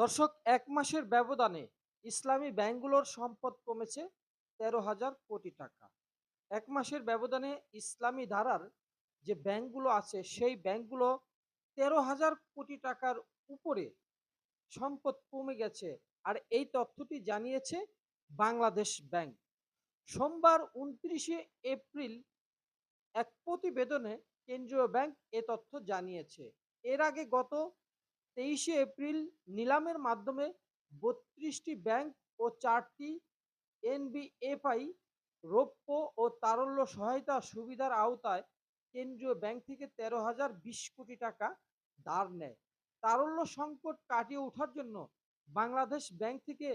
দর্শক, এক মাসের ব্যবধানে ইসলামী ব্যাংকগুলোর সম্পদ কমেছে তেরো হাজার কোটি টাকা। এক মাসের ব্যবধানে ইসলামী ধারার যে ব্যাংকগুলো আছে, সেই ব্যাংকগুলো তেরো হাজার কোটি টাকার উপরে সম্পদ কমে গেছে। আর এই তথ্যটি জানিয়েছে বাংলাদেশ ব্যাংক সোমবার উনত্রিশে এপ্রিল এক প্রতিবেদনে কেন্দ্রীয় ব্যাংক এ তথ্য জানিয়েছে। এর আগে গত তেইশে এপ্রিল নিলামের মাধ্যমে বত্রিশটি ব্যাংক ও চারটি এনবিএফআই রৌপ্য ও তারল্য সহায়তা সুবিধার আওতায় কেন্দ্রীয় ব্যাংক থেকে তেরো হাজার বিশ কোটি টাকা ধার নেয়। তারল্য সংকট কাটিয়ে ওঠার জন্য বাংলাদেশ ব্যাংক থেকে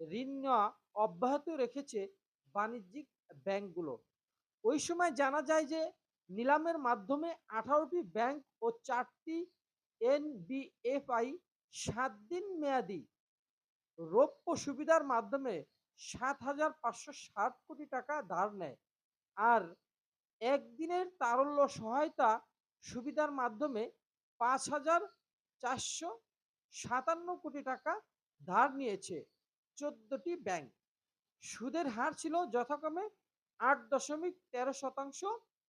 ঋণ নেওয়া অব্যাহত রেখেছে বাণিজ্যিক ব্যাংকগুলো। ওই সময় জানা যায় যে, নিলামের মাধ্যমে আঠারোটি ব্যাংক ও চারটি এনবিএফআই সাত দিন মেয়াদি রৌপ্য সুবিধার মাধ্যমে সাত হাজার পাঁচশো ষাট কোটি টাকা ধার নেয়। আর একদিনের তারল্য সহায়তা সুবিধার মাধ্যমে পাঁচ হাজার চারশো সাতান্ন কোটি টাকা ধার নিয়েছে চোদ্দটি ব্যাংক। সুদের হার ছিল যথাক্রমে আট দশমিক তেরো শতাংশ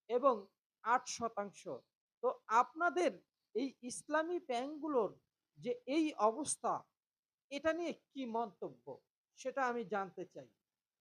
এবং আট শতাংশ। তো আপনাদের এই ইসলামী ব্যাংকগুলোর যে এই অবস্থা এটা নিয়ে কি মন্তব্য? সেটা আমি জানতে চাই।